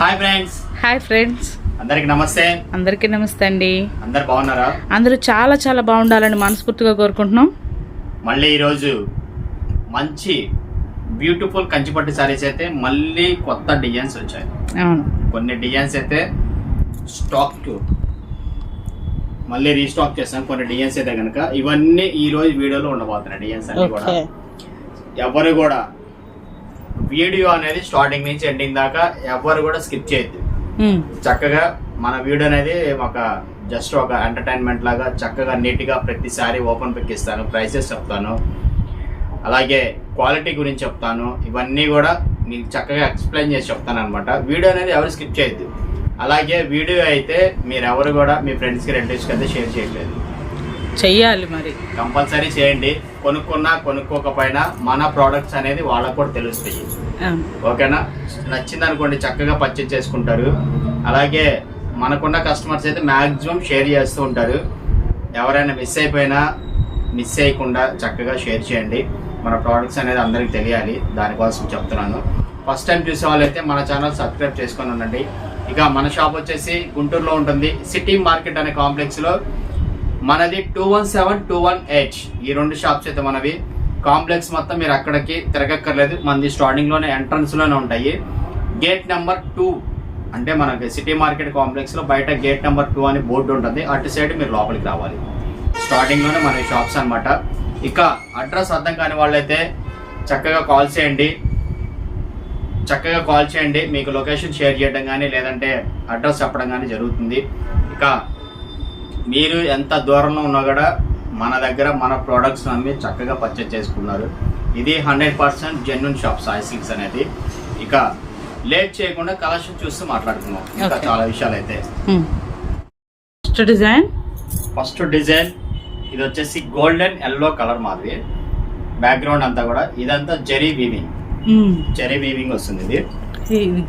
Hi friends. Hi friends. అందరికి నమస్తే. అందరికీ నమస్తే అండి. అందరు బాగున్నారా? అందరూ చాలా చాలా బాగుండాలని మనస్ఫూర్తిగా కోరుకుంటున్నాం. మళ్ళీ ఈరోజు మంచి బ్యూటిఫుల్ కంచిపట్టు సారీస్ అయితే మళ్ళీ కొత్త డిజైన్స్ వచ్చాయి. అవును. కొన్ని డిజైన్స్ అయితే స్టాక్ మళ్ళీ రీస్టాక్ చేస్తాం. కొన్ని డిజైన్స్ అయితే కనుక ఇవన్నీ ఈ రోజు వీడియోలో ఉండబోతున్నాయి. డిజైన్స్ అన్ని కూడా. ఎవరు కూడా వీడియో అనేది స్టార్టింగ్ నుంచి ఎండింగ్ దాకా ఎవరు కూడా స్కిప్ చేయొద్దు. చక్కగా మన వీడియో అనేది ఒక జస్ట్ ఒక ఎంటర్టైన్మెంట్ లాగా చక్కగా నీట్గా ప్రతిసారి ఓపెన్ పిక్ ఇస్తాను ప్రైసెస్ చెప్తాను. అలాగే క్వాలిటీ గురించి చెప్తాను. ఇవన్నీ కూడా మీకు చక్కగా ఎక్స్ప్లెయిన్ చేసి చెప్తాను అనమాట వీడియో అనేది ఎవరు స్కిప్ చేయొద్దు. అలాగే వీడియో అయితే మీరు ఎవరు కూడా మీ ఫ్రెండ్స్కి రిలేటివ్స్కి అయితే షేర్ చేయట్లేదు. చెయ్యాలి మరి. కంపల్సరీ చేయండి. కొనుక్కున్నా కొనుక్కోకపోయినా మన ప్రోడక్ట్స్ అనేది వాళ్ళకు కూడా తెలుస్తాయి. ఓకేనా? నచ్చింది అనుకోండి చక్కగా పర్చేజ్ చేసుకుంటారు. అలాగే మనకున్న కస్టమర్స్ అయితే మ్యాక్సిమం షేర్ చేస్తూ ఉంటారు. ఎవరైనా మిస్ అయిపోయినా మిస్ చేయకుండా చక్కగా షేర్ చేయండి. మన ప్రోడక్ట్స్ అనేది అందరికీ తెలియాలి. దానికోసం చెప్తున్నాను. ఫస్ట్ టైం చూసే వాళ్ళైతే మన ఛానల్ సబ్స్క్రైబ్ చేసుకొని ఉండండి. ఇక మన షాప్ వచ్చేసి గుంటూరులో ఉంటుంది. సిటీ మార్కెట్ అనే కాంప్లెక్స్లో మనది two one seven two one eight ఈ రెండు షాప్స్ అయితే మనవి. కాంప్లెక్స్ మొత్తం మీరు అక్కడికి తిరగక్కర్లేదు. మనది స్టార్టింగ్లోనే ఎంట్రన్స్లోనే ఉంటాయి. గేట్ నెంబర్ టూ అంటే మనకి సిటీ మార్కెట్ కాంప్లెక్స్లో బయట గేట్ నెంబర్ టూ అని బోర్డు ఉంటుంది. అటు సైడ్ మీరు లోపలికి రావాలి. స్టార్టింగ్లోనే మన షాప్స్ అనమాట ఇక అడ్రస్ అర్థం కాని వాళ్ళైతే చక్కగా కాల్ చేయండి. చక్కగా కాల్ చేయండి. మీకు లొకేషన్ షేర్ చేయడం కానీ లేదంటే అడ్రస్ చెప్పడం కానీ జరుగుతుంది. ఇక మీరు ఎంత దూరంలో ఉన్నా కూడా మన దగ్గర మన ప్రోడక్ట్స్ అమ్మి చక్కగా పర్చేజ్ చేసుకున్నారు. ఇది hundred percent genuine shop Sai silks అనేది. ఇక లేట్ చేయకుండా కలెక్షన్ చూస్తూ మాట్లాడుకుందాం. ఇంకా. చాలా విషయాలు అయితే. ఫస్ట్ డిజైన్ ఫస్ట్ డిజైన్ ఇది వచ్చేసి గోల్డెన్ ఎల్లో కలర్ మాదిరి. బ్యాక్గ్రౌండ్ అంతా కూడా ఇదంతా జెరీ వీవింగ్. జెరీ వీవింగ్ వస్తుంది ఇది.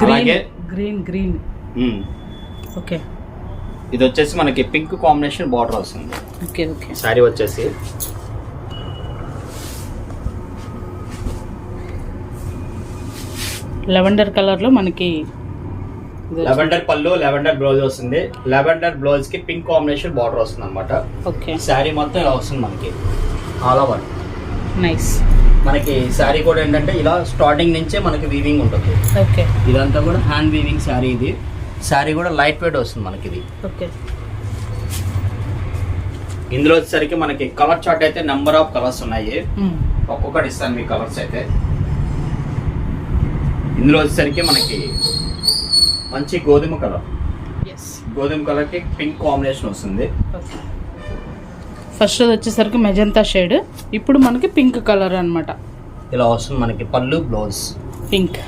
అలాగే- గ్రీన్ గ్రీన్. ఓకే ఇది వచ్చేసి మనకి పింక్ కాంబినేషన్ బార్డర్ వస్తుంది. Okay okay. శారీ వచ్చేసి. లెవెండర్ కలర్లో మనకి లెవెండర్ పళ్ళు లెవెండర్ బ్లౌజ్ వస్తుంది. లెవెండర్ బ్లౌజ్కి పింక్ కాంబినేషన్ బార్డర్ వస్తుంది అనమాట ఓకే. శారీ మొత్తం ఇలా వస్తుంది మనకి. ఆల్ ఓవర్ నైస్ మనకి శారీ కూడా ఏంటంటే ఇలా స్టార్టింగ్ నుంచే మనకి వీవింగ్ ఉంటుంది. ఓకే. ఇదంతా కూడా హ్యాండ్ వీవింగ్ శారీ ఇది. శారీ కూడా లైట్ వెయిట్ వస్తుంది మనకి ఇది. ఓకే. ఇందులో వచ్చేసరికి మనకి కలర్ చార్ట్ అయితే నెంబర్ ఆఫ్ కలర్స్ ఉన్నాయి. ఒక్కొక్కటి ఇస్తాను మీ కలర్స్ అయితే. ఇందులో వచ్చేసరికి మనకి మంచి గోధుమ కలర్. గోధుమ కలర్కి పింక్ కాంబినేషన్ వస్తుంది. ఫస్ట్ వచ్చేసరికి మెజంతా షేడ్. ఇప్పుడు మనకి పింక్ కలర్ అన్నమాట. ఇలా వస్తుంది మనకి పళ్ళు బ్లౌజ్. పింక్.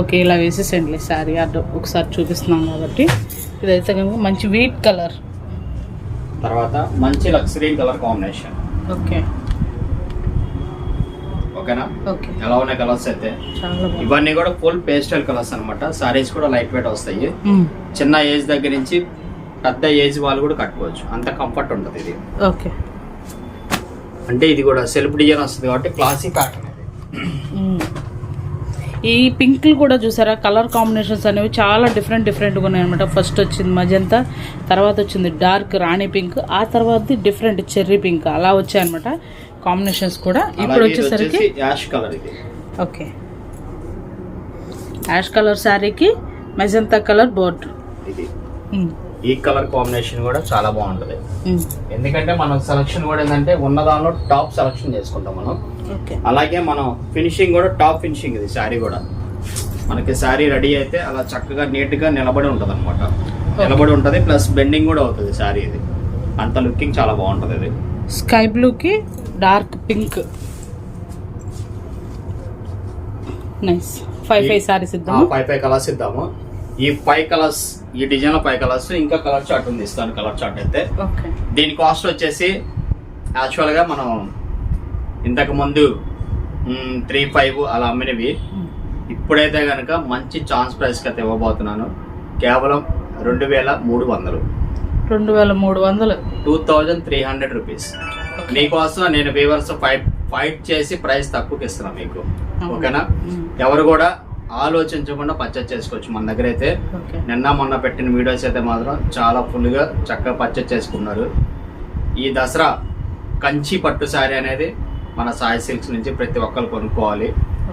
ఓకే ఇలా వేసేసేయండి సారీ అటు ఒకసారి చూపిస్తున్నాం కాబట్టి. ఇదైతే కనుక మంచి వీట్ కలర్ తర్వాత మంచి లక్సరీ కలర్ కాంబినేషన్ ఓకే. ఓకేనా? ఓకే. ఎలా ఉన్నాయి కలర్స్ అయితే? ఇవన్నీ కూడా ఫుల్ పేస్టల్ కలర్స్ అన్నమాట. సారీస్ కూడా లైట్ వెయిట్ వస్తాయి. చిన్న ఏజ్ దగ్గర నుంచి పెద్ద ఏజ్ వాళ్ళు కూడా కట్టుకోవచ్చు. అంత కంఫర్ట్ ఉంటుంది ఇది. ఓకే. అంటే ఇది కూడా సెల్ఫ్ డిజైన్ వస్తుంది కాబట్టి క్లాసీ ప్యాటర్న్. ఈ పింక్లు కూడా చూసారా? కలర్ కాంబినేషన్స్ అనేవి చాలా డిఫరెంట్ డిఫరెంట్గా ఉన్నాయి అనమాట ఫస్ట్ వచ్చింది మజంతా తర్వాత వచ్చింది డార్క్ రాణి పింక్ ఆ తర్వాత డిఫరెంట్ చెర్రీ పింక్. అలా వచ్చాయన్నమాట కాంబినేషన్స్ కూడా. ఇప్పుడు వచ్చేసరికి వచ్చేసి ash colour okay. Ash colour శారీకి మెజంతా కలర్ బోర్డ్. ఇది. ఈ కలర్ కాంబినేషన్ కూడా చాలా బాగుంటది. ఎందుకంటే మనం సెలక్షన్ కూడా ఏంటంటే ఉన్న దానిలో టాప్ సెలక్షన్ చేసుకుంటాం మనం. అలాగే మనం ఫినిషింగ్ కూడా టాప్ ఫినిషింగ్ ఇది శారీ కూడా. మనకి శారీ రెడీ అయితే అలా చక్కగా నీట్గా నిలబడి ఉంటది అనమాట నిలబడి ఉంటది ప్లస్ బెండింగ్ కూడా అవుతుంది శారీ ఇది. అంత లుకింగ్ చాలా బాగుంటది ఇది. స్కై బ్లూకి dark pink nice five five sarees ఇద్దాము? ఫైవ్ ఫైవ్ కలర్స్ ఇద్దాము. ఈ ఫైవ్ కలర్స్ ఈ డిజైన్లో ఫైవ్ కలర్స్ ఇంకా కలర్ చార్ట్ ఉంది ఇస్తాను కలర్ చార్ట్ అయితే. దీని కాస్ట్ వచ్చేసి యాక్చువల్గా మనం ఇంతకు ముందు త్రీ ఫైవ్ అలా అమ్మినవి. ఇప్పుడైతే కనుక మంచి ఛాన్స్ ప్రైస్కి అయితే ఇవ్వబోతున్నాను. కేవలం రెండు వేల మూడు వందలు. రెండు వేల మూడు వందలు. Two thousand three hundred rupees. మీకోసం నేను వీవర్స్ ఫైట్ ఫైట్ చేసి ప్రైస్ తక్కువకి ఇస్తున్నాను మీకు. ఓకేనా? ఎవరు కూడా ఆలోచించకుండా పర్చేజ్ చేసుకోవచ్చు. మన దగ్గర అయితే నిన్న మొన్న పెట్టిన వీడియోస్ అయితే మాత్రం చాలా ఫుల్గా చక్కగా పర్చేజ్ చేసుకున్నారు. ఈ దసరా కంచి పట్టు శారీ అనేది మన సాయి సిల్క్స్ నుంచి ప్రతి ఒక్కరు కొనుక్కోవాలి.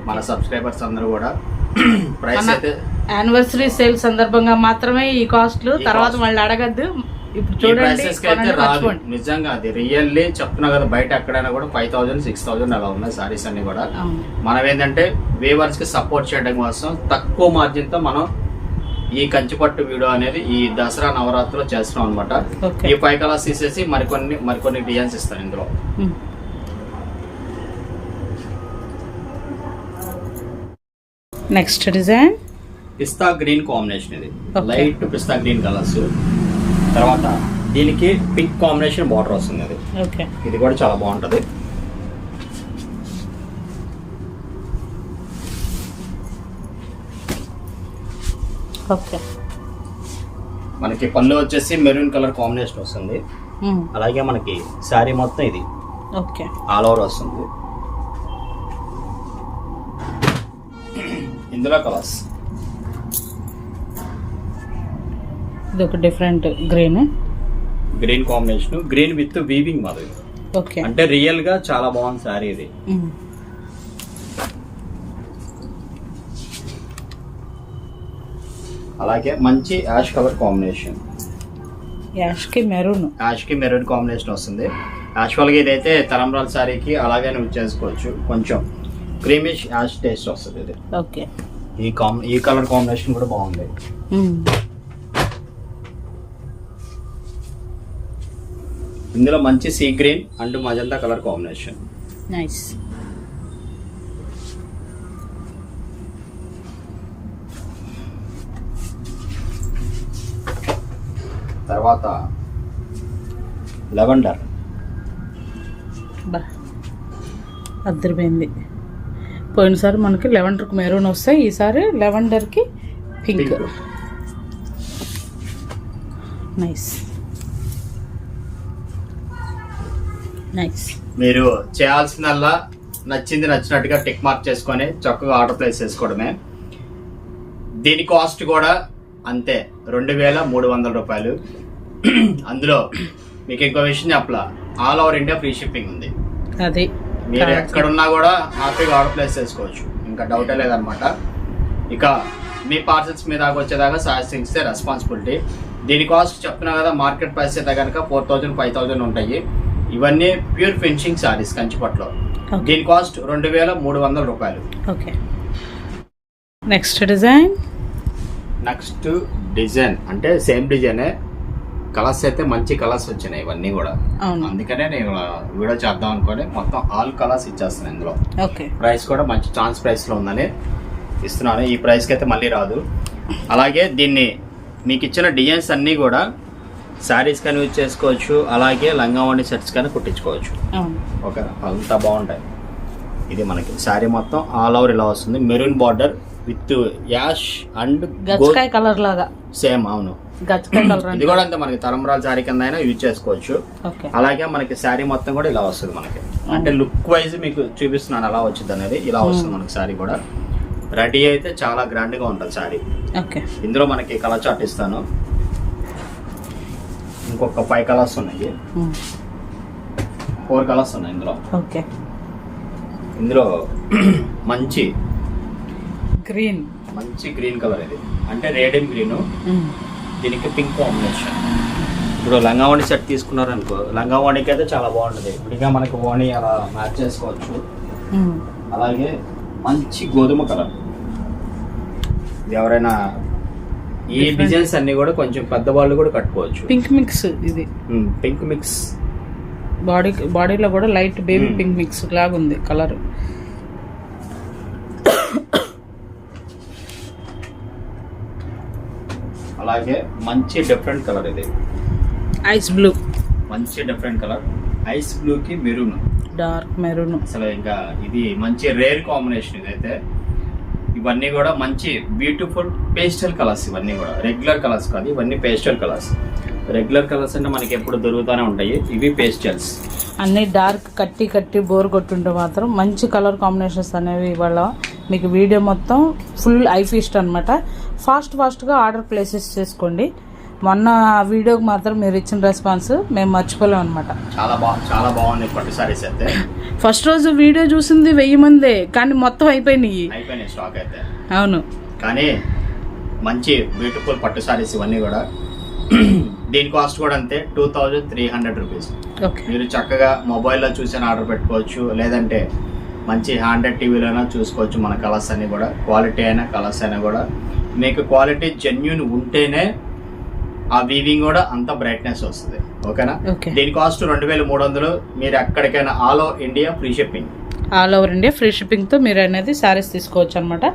మన సబ్స్క్రైబర్స్ అందరూ కూడా. ప్రైస్ అయితే యానివర్సరీ సేల్ సందర్భంగా మాత్రమే ఈ కాస్ట్లు తర్వాత. వాళ్ళు అడగద్దు. ఇప్పుడు చూడండి. నిజంగా అది రియల్లీ చెప్తున్నా కదా బయట ఎక్కడైనా కూడా ఫైవ్ థౌసండ్ సిక్స్ థౌసండ్ అలా ఉన్నాయి సారీస్ అన్ని కూడా. మనం ఏంటంటే వేవర్స్కి సపోర్ట్ చేయడం కోసం తక్కువ మార్జిన్తో మనం ఈ కంచిపట్టు వీడియో అనేది ఈ దసరా నవరాత్రిలో చేస్తున్నాం అనమాట. ఈ ఫైవ్ కలర్స్ తీసేసి మరికొన్ని మరికొన్ని డిజైన్స్ ఇస్తాను ఇందులో. నెక్స్ట్ డిజైన్ పిస్తా గ్రీన్ కాంబినేషన్ ఇది. లైట్ పిస్తా గ్రీన్ కలర్స్ తర్వాత దీనికి పింక్ కాంబినేషన్ బార్డర్ వస్తుంది అది. ఓకే. ఇది కూడా చాలా బాగుంటది. ఓకే. మనకి పళ్ళు వచ్చేసి మెరూన్ కలర్ కాంబినేషన్ వస్తుంది. అలాగే మనకి శారీ మొత్తం ఇది. ఓకే. ఆల్ ఓవర్ వస్తుంది. ఇందులో కలర్స్. ఇది ఒక different green green combination green with weaving మాది ఓకే అంటే రియల్గా చాలా బాగుంది శారీ ఇది. ఉమ్. అలాగే మంచి యాష్ కలర్ కాంబినేషన్ యాష్కి మెరూన్ యాష్కి మెరూన్ కాంబినేషన్ వస్తుంది. యాక్చువల్గా ఇదైతే తలంబ్రాల శారీకి అలాగే యూజ్ చేసుకోవచ్చు. కొంచెం క్రీమిష్ యాష్ టేస్ట్ వస్తుంది ఇది. ఓకే ఈ కాం ఈ కలర్ కాంబినేషన్ కూడా బాగుంది. ఇందులో మంచి sea green and magenta colour combination nice తర్వాత లెవెండర్ అద్దరిపోయింది. పోయినసారి మనకి లెవెండర్కి మెరూన్ వస్తాయి ఈసారి లెవెండర్కి పింక్ నైస్ మీరు చేయాల్సిందల్లా నచ్చింది నచ్చినట్టుగా టిక్ మార్క్ చేసుకొని చక్కగా ఆర్డర్ ప్లేస్ చేసుకోవడమే. దీని కాస్ట్ కూడా అంతే రెండు వేల మూడు వందల రూపాయలు. అందులో మీకు ఇంకో విషయం చెప్పలా all over India free shipping ఉంది. అది. మీరు ఎక్కడున్నా కూడా హ్యాపీగా ఆర్డర్ ప్లేస్ చేసుకోవచ్చు. ఇంకా డౌటే లేదనమాట ఇక మీ పార్సల్స్ మీ దాకా వచ్చేదాకా సాయిస్తే రెస్పాన్సిబిలిటీ దీని కాస్ట్ చెప్తున్నా కదా మార్కెట్ ప్రైస్ అయితే కనుక ఫోర్ థౌజండ్ ఫైవ్ థౌజండ్ ఉంటాయి. ఇవన్నీ ప్యూర్ ఫినిషింగ్ సారీస్ కంచిపట్లో. దీని కాస్ట్ రెండు వేల మూడు వందల రూపాయలు. Okay. Next design next design అంటే సేమ్ డిజైనే కలర్స్ అయితే మంచి కలర్స్ వచ్చినాయి ఇవన్నీ కూడా. అందుకనే నేను వీడియో చేద్దాం అనుకొని మొత్తం ఆల్ కలర్స్ ఇచ్చేస్తున్నాను ఇందులో. ఓకే. ప్రైస్ కూడా మంచి ఛాన్స్ ప్రైస్లో ఉందని ఇస్తున్నాను. ఈ ప్రైస్కి అయితే మళ్ళీ రాదు. అలాగే దీన్ని మీకు ఇచ్చిన డిజైన్స్ అన్నీ కూడా శారీస్ కానీ యూజ్ చేసుకోవచ్చు అలాగే లంగావణి సెట్స్ కానీ కుట్టించుకోవచ్చు. ఓకే అంతా బాగుంటాయి. ఇది మనకి శారీ మొత్తం ఆల్ ఓవర్ ఇలా వస్తుంది. Maroon border with ash and గచ్చకాయ colour లాగా. సేమ్ అవును. ఇది కూడా అంతే మనకి తరంబరాల శారీ కింద అయినా యూజ్ చేసుకోవచ్చు. అలాగే మనకి శారీ మొత్తం కూడా ఇలా వస్తుంది మనకి. అంటే లుక్ వైజ్ మీకు చూపిస్తున్నాను ఎలా వచ్చింది అనేది. ఇలా వస్తుంది మనకి శారీ కూడా. రెడీ అయితే చాలా గ్రాండ్గా ఉంటుంది శారీ. ఓకే. ఇందులో మనకి కలర్ చార్ట్ ఇస్తాను. ఇంకొక ఫైవ్ కలర్స్ ఉన్నాయి. ఫోర్ కలర్స్ ఉన్నాయి ఇందులో. ఓకే. ఇందులో మంచి గ్రీన్ మంచి గ్రీన్ కలర్ ఇది. అంటే రేడియం గ్రీన్ ఉమ్. దీనికి పింక్ కాంబినేషన్ ఇప్పుడు లంగావాణి సెట్ తీసుకున్నారనుకో లంగావాణికి అయితే చాలా బాగుంటుంది. విడిగా మనకి ఓణి అలా మ్యాచ్ చేసుకోవచ్చు. ఉమ్. అలాగే మంచి గోధుమ కలర్ ఇది ఎవరైనా ఈ. డిజైన్స్ అన్ని కూడా కొంచెం పెద్దవాళ్ళు కూడా కట్టుకోవచ్చు. పింక్ మిక్స్ ఇది. పింక్ మిక్స్ బాడీ బాడీలో కూడా లైట్ బేబీ. పింక్ మిక్స్ లాగా ఉంది కలర్ అలాగే మంచి డిఫరెంట్ కలర్ ఇది. ఐస్ బ్లూ మంచి డిఫరెంట్ కలర్ ఐస్ బ్లూ కి మెరూన్. Dark maroon. అసలు ఇంకా ఇది మంచి రేర్ కాంబినేషన్ ఇదైతే. ఇవన్నీ కూడా మంచి బ్యూటిఫుల్ పేస్టల్ కలర్స్ ఇవన్నీ కూడా. రెగ్యులర్ కలర్స్ కాదు ఇవన్నీ పేస్టల్ కలర్స్ రెగ్యులర్ కలర్స్ అంటే మనకి ఎప్పుడు దొరుకుతూనే ఉంటాయి. ఇవి పేస్టల్స్ అన్ని డార్క్ కట్టి కట్టి బోర్ కొట్టుంటే మాత్రం మంచి కలర్ కాంబినేషన్స్ అనేవి ఇవాళ మీకు వీడియో మొత్తం ఫుల్ ఐఫీస్ట్ అనమాట ఫాస్ట్ ఫాస్ట్గా ఆర్డర్ ప్లేసెస్ చేసుకోండి. మొన్న వీడియోకి మాత్రం మీరు ఇచ్చిన రెస్పాన్స్ మేము మర్చిపోలేం అనమాట చాలా బా చాలా బాగున్నాయి పట్టు సారీస్ అయితే. ఫస్ట్ రోజు వీడియో చూసింది వెయ్యి మందే కానీ మొత్తం అయిపోయినాయి. అయిపోయినాయి స్టాక్ అయితే. అవును. కానీ మంచి బ్యూటిఫుల్ పట్టు సారీస్ ఇవన్నీ కూడా. దీని కాస్ట్ కూడా అంతే two thousand three hundred rupees okay మీరు చక్కగా మొబైల్లో చూసి ఆర్డర్ పెట్టుకోవచ్చు లేదంటే మంచి హండ్రెడ్ టీవీలోనే చూసుకోవచ్చు మన కలర్స్ అన్ని కూడా. క్వాలిటీ అయినా కలర్స్ అయినా కూడా. మీకు క్వాలిటీ జెన్యున్ ఉంటేనే ఆ వీవింగ్ కూడా అంత బ్రైట్నెస్ వస్తుంది. ఓకేనా? ఓకే. దీని కాస్ట్ రెండు వేల మూడు వందలు. మీరు ఎక్కడికైనా all over India free shipping all over India free షిప్పింగ్తో మీరు అనేది శారీస్ తీసుకోవచ్చు అనమాట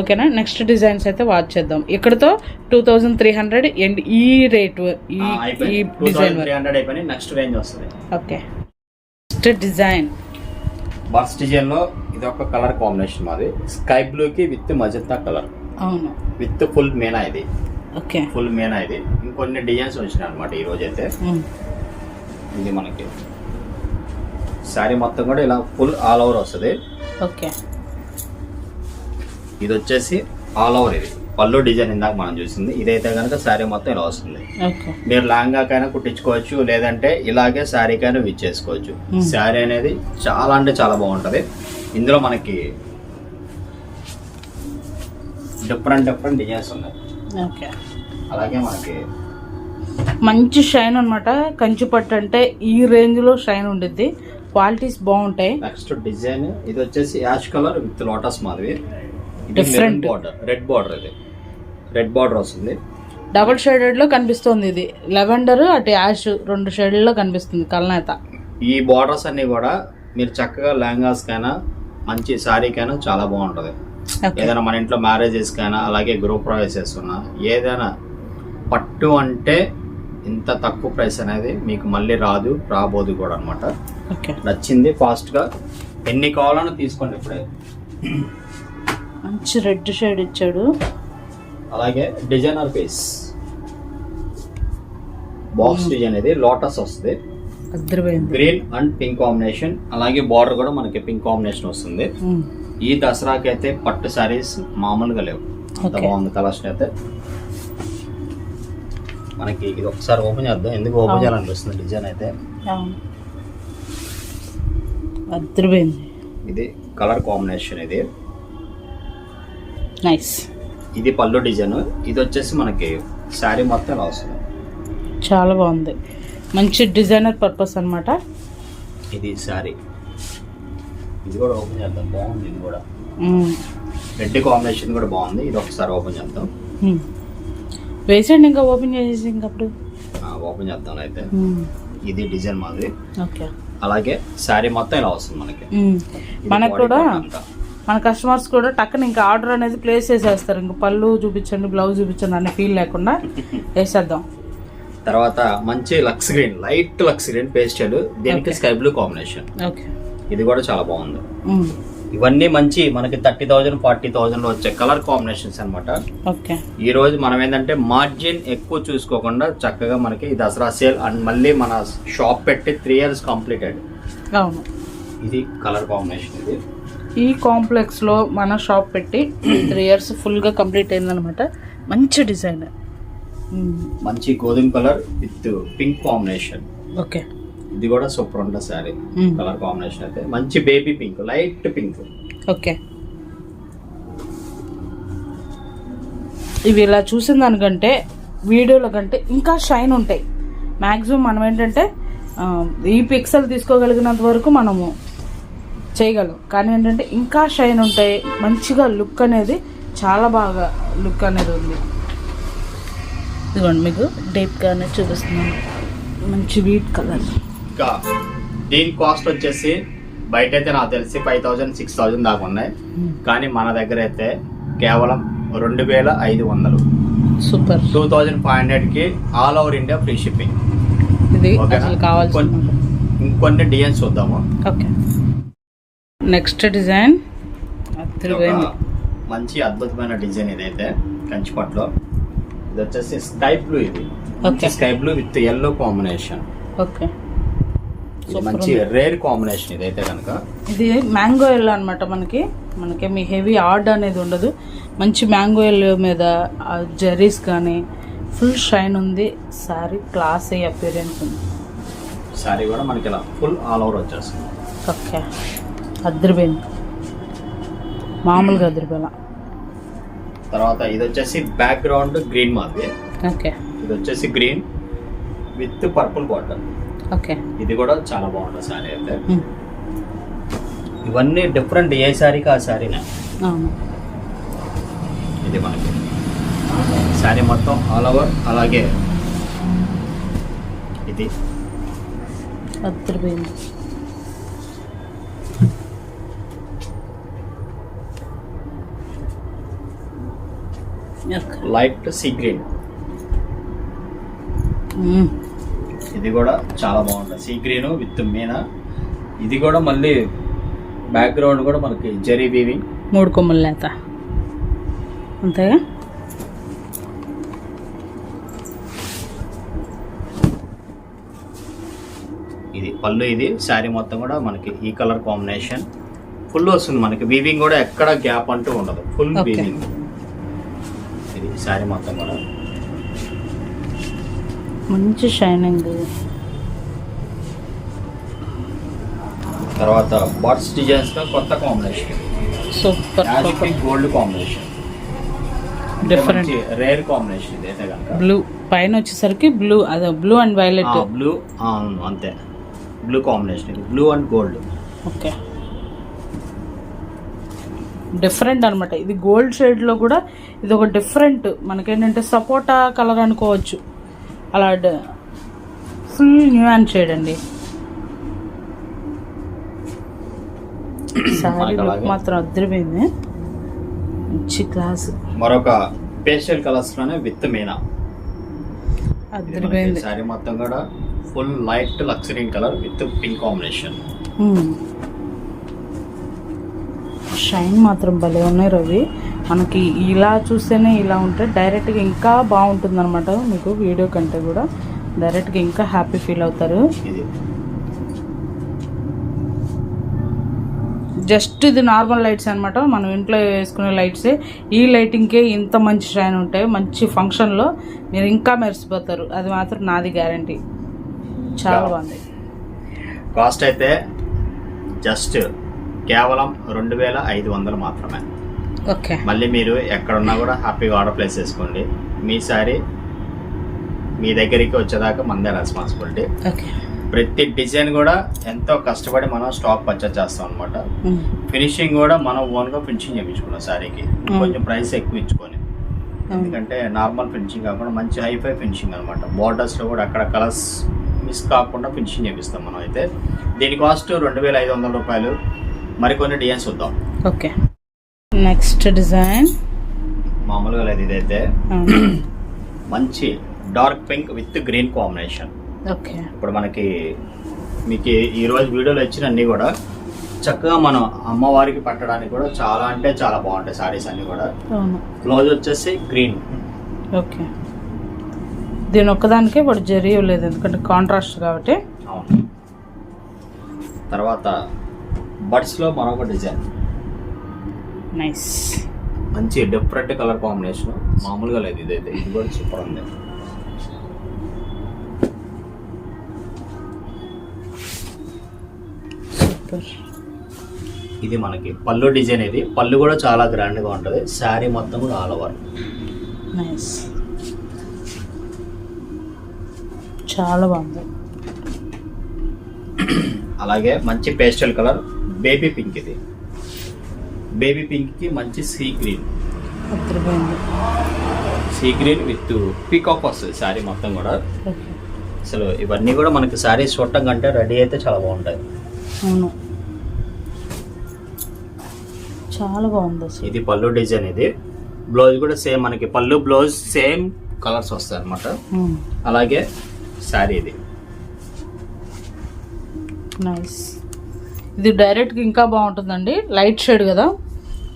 ఓకేనా? నెక్స్ట్ డిజైన్స్ అయితే వాచ్ చేద్దాం. ఇక్కడతో two thousand three hundred and ఈ రేట్ ఈ డిజైన్ హండ్రెడ్ అయిపోయి నెక్స్ట్ రేంజ్ వస్తుంది. ఓకే. నెక్స్ట్ డిజైన్ బర్స్ డిజైన్లో ఇది ఒక కలర్ కాంబినేషన్ మాది. స్కై బ్లూ కి విత్ మజంతా కలర్ అవును. విత్ ఫుల్ మేనా ఇది. ఓకే. ఫుల్ మేనా ఇది. ఇంకొన్ని డిజైన్స్ వచ్చినాయి అనమాట ఈ రోజు అయితే ఇది మనకి శారీ మొత్తం కూడా ఇలా ఫుల్ ఆల్ ఓవర్ వస్తుంది. ఓకే. ఇది వచ్చేసి ఆల్ ఓవర్ ఇది. పళ్ళు డిజైన్ ఇందాక మనం చూసింది. ఇదైతే కనుక శారీ మొత్తం ఇలా వస్తుంది. మీరు లాంగాకైనా కుట్టించుకోవచ్చు లేదంటే ఇలాగే శారీకైనా విచ్ చేసుకోవచ్చు. Hmm. శారీ అనేది చాలా అంటే చాలా బాగుంటది. ఇందులో మనకి డిఫరెంట్ డిఫరెంట్ డిజైన్స్ ఉన్నాయి. ఓకే. అలాగే మనకి మంచి షైన్ అనమాట కంచి పట్టు అంటే ఈ రేంజ్లో షైన్ ఉండిద్ది. క్వాలిటీస్ బాగుంటాయి. నెక్స్ట్ డిజైన్ ఇది వచ్చేసి యాష్ కలర్ విత్ లోటస్ మాదిరి Different. బార్డర్ రెడ్ బార్డర్ ఇది. రెడ్ బార్డర్ వస్తుంది. డబుల్ షేడెడ్లో కనిపిస్తుంది ఇది. లెవెండర్ అటు యాష్ రెండు షేడ్లలో కనిపిస్తుంది కల్నేత. ఈ బార్డర్స్ అన్ని కూడా మీరు చక్కగా లెహంగాస్ కైనా మంచి శారీకైనా చాలా బాగుంటది. ఏదైనా మన ఇంట్లో మ్యారేజెస్ కైనా అలాగే గ్రూప్ ప్రవేశెస్ ఉన్నా ఏదైనా పట్టు అంటే ఇంత తక్కువ ప్రైస్ అనేది మీకు మళ్ళీ రాదు రాబోదు కూడా అనమాట ఓకే నచ్చింది ఫాస్ట్గా ఎన్ని కావాలన్నా తీసుకోండి ఇప్పుడే. మంచి రెడ్ షేడ్ ఇచ్చాడు. అలాగే డిజైనర్ పీస్ బాక్స్ డిజైన్ ఇది లోటస్ వస్తుంది. Green and pink combination. అలాగే బార్డర్ కూడా మనకి పింక్ కాంబినేషన్ వస్తుంది. ఈ దసరాకి అయితే పట్టు సారీస్ మామూలుగా లేవు. అంత. బాగుంది కలర్స్ అయితే. మనకి ఇది ఒకసారి ఓపెన్ చేద్దాం. ఎందుకు ఓపెన్. చేయాలనిపిస్తుంది డిజైన్ అయితే? అద్దరిపోయింది ఇది కలర్ కాంబినేషన్ ఇది. నైస్. ఇది పళ్ళు డిజైన్. ఇది వచ్చేసి మనకి శారీ మొత్తం ఇలా వస్తుంది? చాలా బాగుంది. మంచి డిజైనర్ పర్పస్ అనమాట ఇది శారీ ఇది కూడా ఓపెన్ చేద్దాం. బాగుంది ఇది కూడా. రెడ్ కాంబినేషన్ కూడా బాగుంది. ఇది ఒకసారి ఓపెన్ చేద్దాం. వేసేయండి ఇంకా ఓపెన్ చేసేసి ఇంకప్పుడు ఓపెన్ చేద్దాం అయితే. ఇది డిజైన్ మాది ఓకే. అలాగే శారీ మొత్తం ఇలా వస్తుంది మనకి. మనకు కూడా. మన కస్టమర్స్ కూడా టక్కన ఇంకా ఆర్డర్ అనేది ప్లేస్ చేసేస్తారు. ఇంకా పళ్ళు చూపించండి బ్లౌజ్ చూపించండి అనే ఫీల్ లేకుండా వేసేద్దాం. తర్వాత మంచి lux green light lux green pastel దీనికి. Sky blue combination. ఓకే. ఇది కూడా చాలా బాగుంది. ఇవన్నీ మంచి మనకి థర్టీ థౌజండ్ ఫార్టీ థౌజండ్లో వచ్చే కలర్ కాంబినేషన్స్ అన్నమాట. ఓకే. ఈ రోజు మనం ఏంటంటే మార్జిన్ ఎక్కువ చూసుకోకుండా చక్కగా మనకి దసరా సేల్ అండ్ మళ్ళీ మన షాప్ పెట్టి త్రీ ఇయర్స్ కంప్లీటెడ్. ఇది కలర్ కాంబినేషన్ ఇది. ఈ కాంప్లెక్స్లో మన షాప్ పెట్టి త్రీ ఇయర్స్ ఫుల్గా కంప్లీట్ అయిందనమాట మంచి డిజైన్. మంచి గోధుమ colour with pink combination. Okay. ఇది కూడా సూపర్ ఉంటుంది సారీ కలర్ కాంబినేషన్ అయితే మంచి baby pink light pink. Okay. ఇవి ఇలా చూసిన దానికంటే వీడియోల కంటే ఇంకా షైన్ ఉంటాయి. మ్యాక్సిమం మనం ఏంటంటే ఈ పిక్సెల్ తీసుకోగలిగినంత వరకు మనము చేయగలం. కానీ ఏంటంటే ఇంకా షైన్ ఉంటాయి. మంచిగా లుక్ అనేది చాలా బాగా లుక్ అనేది ఉంది. ఇదిగోండి మీకు డీప్గా అనేది చూపిస్తున్నాను. మంచి వీట్ కలర్. ఇంకా దీని కాస్ట్ వచ్చేసి బయట అయితే నాకు తెలిసి ఫైవ్ థౌజండ్ సిక్స్ థౌజండ్ దాకా ఉన్నాయి. కానీ మన దగ్గర అయితే కేవలం రెండు వేల ఐదు వందలు. సూపర్. టూ థౌజండ్ ఫైవ్ హండ్రెడ్కి all over India free shipping. ఇది కొన్ని- ఇంకొన్ని డిజైన్స్ చూద్దాము. ఓకే. Next design. మంచి అద్భుతమైన డిజైన్ ఇదైతే కంచిపట్లో. ఇది వచ్చేసి స్కై బ్లూ ఇది. Sky blue with yellow combination okay ఇది మంచి రేర్ కాంబినేషన్ ఇదైతే కనుక. ఇది మ్యాంగో ఎల్లో అనమాట మనకి. మనకి మీ హెవీ ఆర్డ్ అనేది ఉండదు. మంచి మ్యాంగో ఎల్లో మీద జెరీస్ కానీ ఫుల్ షైన్ ఉంది. సారీ క్లాస్ అయ్యే అపీరియన్స్ ఉంది. సారీ కూడా మనకి ఇలా ఫుల్ ఆల్ ఓవర్ వచ్చేస్తుంది. ఓకే అద్దరిపోయింది మామూలుగా అద్దరిపోయేలా తర్వాత ఇది వచ్చేసి బ్యాక్గ్రౌండ్ గ్రీన్ మాది ఓకే. ఇది వచ్చేసి green with purple border okay. ఇది కూడా చాలా బాగుంటుంది సారీ అయితే. ఇవన్నీ డిఫరెంట్ ఏ శారీకి ఆ శారీనే ఇది మనకి. శారీ మొత్తం ఆల్ ఓవర్ అలాగే. ఇది. అద్దరిపోయింది. Light sea green. ఇది కూడా చాలా బాగుంటుంది. సీ గ్రీన్ విత్ మీనా ఇది కూడా మళ్ళీ బ్యాక్గ్రౌండ్ కూడా మనకి జెరీ వీవింగ్ మూడు కొమ్మల లేత. అంతేగా? ఇది పళ్ళు ఇది. శారీ మొత్తం కూడా మనకి ఈ కలర్ కాంబినేషన్ ఫుల్ వస్తుంది మనకి. వీవింగ్ కూడా ఎక్కడ గ్యాప్ అంటూ ఉండదు. ఫుల్. వీవింగ్ శారీ మొత్తం కూడా. మంచి షైనింగ్. తర్వాత బర్డ్స్ డిజైన్స్ కొత్త combination. Super gold combination. Different. Rare combination ఇది అయితే కనుక. బ్లూ పైన వచ్చేసరికి బ్లూ అదే బ్లూ అండ్ వైలెట్. బ్లూ అవును అంతే. Blue combination blue and gold. Okay. Different అనమాట ఇది గోల్డ్ షేడ్లో కూడా ఇది ఒక డిఫరెంట్. మనకేంటంటే సపోటా కలర్ అనుకోవచ్చు. అలా ఫుల్ న్యూ అండ్ షేడ్ అండి. Sorry look. మాత్రం అద్దరిపోయింది మంచి క్లాస్. మరొక పేస్టల్ కలర్స్లోనే విత్ మీనా. అద్దరిపోయింది శారీ మొత్తం కూడా full light luxury colour with pink combination. Shine మాత్రం భలే ఉన్నాయి రవి. మనకి ఇలా చూస్తేనే ఇలా ఉంటే డైరెక్ట్గా ఇంకా బాగుంటుంది అనమాట మీకు వీడియో కంటే కూడా. డైరెక్ట్గా ఇంకా హ్యాపీ ఫీల్ అవుతారు. జస్ట్ ఇది నార్మల్ లైట్స్ అనమాట మనం ఇంట్లో వేసుకునే లైట్సే ఈ లైటింగ్కే ఇంత మంచి షైన్ ఉంటాయి. మంచి ఫంక్షన్లో మీరు ఇంకా మెరిసిపోతారు. అది మాత్రం నాది గ్యారంటీ చాలా. బాగుంది. కాస్ట్ అయితే జస్ట్ కేవలం రెండు వేల ఐదు వందలు మాత్రమే. ఓకే. మళ్ళీ మీరు ఎక్కడున్నా కూడా హ్యాపీగా ఆర్డర్ ప్లేస్ చేసుకోండి. మీ సారీ మీ దగ్గరికి వచ్చేదాకా మనదే రెస్పాన్సిబిలిటీ. ప్రతి డిజైన్ కూడా ఎంతో కష్టపడి మనం స్టాక్ పర్చేస్ చేస్తాం అనమాట ఫినిషింగ్ కూడా మనం ఓన్గా ఫినిషింగ్ చేయించుకున్నాం సారీకి. కొంచెం ప్రైస్ ఎక్కువ ఇచ్చుకొని. ఎందుకంటే నార్మల్ ఫినిషింగ్ కాకుండా మంచి హైఫై ఫినిషింగ్ అనమాట బార్డర్స్లో కూడా అక్కడ కలర్స్ మిస్ కాకుండా ఫినిషింగ్ చేపిస్తాం మనం అయితే. దీని కాస్ట్ రెండు వేల ఐదు వందల రూపాయలు. మరికొన్ని డిజైన్స్ చూద్దాం. ఓకే. Next design. మామూలుగా లేదు ఇదైతే. మంచి dark pink with green combination. Okay. ఇప్పుడు మనకి మీకు ఈ- ఈ రోజు వీడియోలో ఇచ్చిన అన్ని కూడా చక్కగా మనం అమ్మవారికి పట్టడానికి కూడా చాలా అంటే చాలా బాగుంటాయి సారీస్ అన్ని కూడా. బ్లౌజ్ వచ్చేసి గ్రీన్. ఓకే. దీని ఒక్కదానికే వాడు జరీ లేదు ఎందుకంటే కాంట్రాస్ట్ కాబట్టి. అవును. తర్వాత బడ్స్లో మరొక డిజైన్. నైస్. మంచి డిఫరెంట్ కలర్ కాంబినేషన్. మామూలుగా లేదు ఇదైతే. ఇది కూడా సూపర్ ఉంది. సూపర్. ఇది మనకి పళ్ళు డిజైన్ ఇది. పళ్ళు కూడా చాలా గ్రాండ్గా ఉంటుంది. శారీ మొత్తం కూడా ఆల్ ఓవర్. నైస్. చాలా బాగుంది. అలాగే మంచి పేస్టల్ కలర్. బేబీ పింక్ ఇది. బేబీ పింక్కి మంచి sea green. Sea green with peacock వస్తుంది శారీ మొత్తం కూడా. అసలు ఇవన్నీ కూడా మనకి శారీ చూడటం కంటే రెడీ అయితే చాలా బాగుంటాయి. అవును. చాలా బాగుంది ఇది పళ్ళు డిజైన్ ఇది. బ్లౌజ్ కూడా సేమ్ మనకి పళ్ళు బ్లౌజ్ సేమ్ కలర్స్ వస్తాయి అనమాట. అలాగే శారీ ఇది. నైస్. ఇది డైరెక్ట్గా ఇంకా బాగుంటుందండి. లైట్ షేడ్ కదా.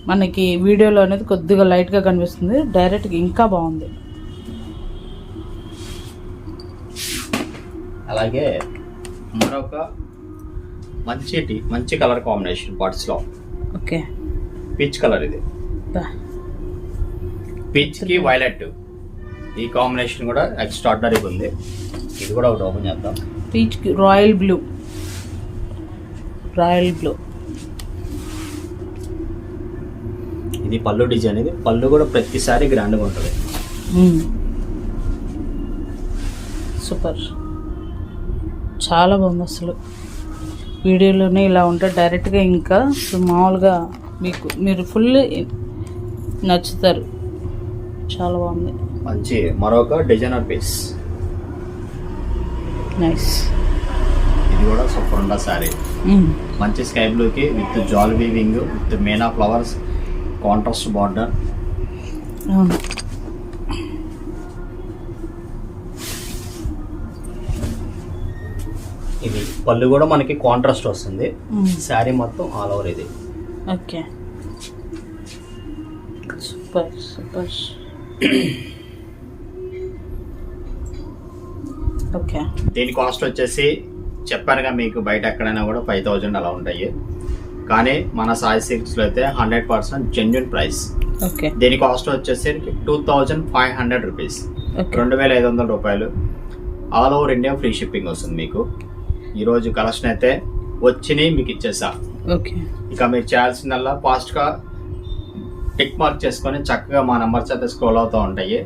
మనకి వీడియోలో అనేది కొద్దిగా లైట్గా కనిపిస్తుంది. డైరెక్ట్గా ఇంకా బాగుంది. అలాగే మరొక మంచి టీ మంచి కలర్ కాంబినేషన్ బాట్స్లో ఓకే. పీచ్ కలర్ ఇది. పీచ్కి వైలెట్ ఈ కాంబినేషన్ కూడా ఎక్స్ట్రాడినరీగా ఉంది. ఇది కూడా ఒకటి ఓపెన్ చేద్దాం. పీచ్కి రాయల్ బ్లూ రాయల్ బ్లూ. ఇది పళ్ళు డిజైన్ ఇది. పళ్ళు కూడా ప్రతిసారి గ్రాండ్గా ఉంటుంది. సూపర్. చాలా బాగుంది అసలు. వీడియోలోనే ఇలా ఉంటే డైరెక్ట్గా ఇంకా మామూలుగా మీకు మీరు ఫుల్ నచ్చుతారు. చాలా బాగుంది. మంచి మరొక డిజైనర్ పీస్. నైస్. ఇది కూడా సూపర్ ఉండ సారీ మంచి స్కై బ్లూకి విత్ జాల్ వీవింగ్ విత్ మేనా ఫ్లవర్స్ కాంట్రాస్ట్ బార్డర్ ఇది పళ్ళు కూడా మనకి కాంట్రాస్ట్ వస్తుంది. శారీ మొత్తం ఆల్ ఓవర్ ఇది. ఓకే సూపర్ సూపర్ ఓకే దీని కాస్ట్ వచ్చేసి చెప్పానుగా మీకు బయట ఎక్కడైనా కూడా ఫైవ్ థౌజండ్ అలా ఉంటాయి. కానీ మన సాయి సిల్క్స్లో అయితే hundred percent genuine price okay. దీని కాస్ట్ వచ్చేసి two thousand five hundred rupees. రెండు వేల ఐదు వందల రూపాయలు. All over India free shipping వస్తుంది మీకు. ఈరోజు కలెక్షన్ అయితే వచ్చినాయి మీకు ఇచ్చేసా. ఓకే. ఇక మీరు చేయాల్సిందల్లా ఫాస్ట్గా టిక్ మార్క్ చేసుకొని చక్కగా మా నెంబర్స్ అయితే స్క్రోల్ అవుతూ ఉంటాయి.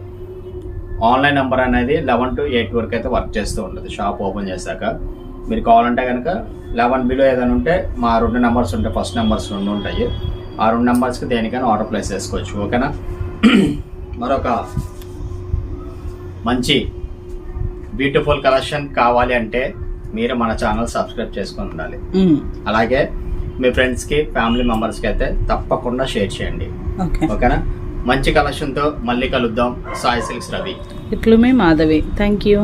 ఆన్లైన్ నెంబర్ అనేది లెవెన్ టు ఎయిట్ వరకు అయితే వర్క్ చేస్తూ ఉంటుంది. షాప్ ఓపెన్ చేశాక. మీరు కావాలంటే కనుక లెవెన్ బిలో ఏదైనా ఉంటే మా రెండు నెంబర్స్ ఉంటాయి ఫస్ట్ నెంబర్స్ రెండు ఉంటాయి. ఆ రెండు నెంబర్స్కి దేనికైనా ఆర్డర్ ప్లేస్ చేసుకోవచ్చు. ఓకేనా మరొక మంచి బ్యూటిఫుల్ కలెక్షన్ కావాలి అంటే మీరు మన ఛానల్ సబ్స్క్రైబ్ చేసుకొని ఉండాలి. అలాగే మీ ఫ్రెండ్స్కి ఫ్యామిలీ మెంబర్స్కి అయితే తప్పకుండా షేర్ చేయండి. ఓకే ఓకేనా మంచి కలెక్షన్తో మళ్ళీ కలుద్దాం. సాయి సిల్క్స్ రవి. ఇట్లు మీ మాధవి. Thank you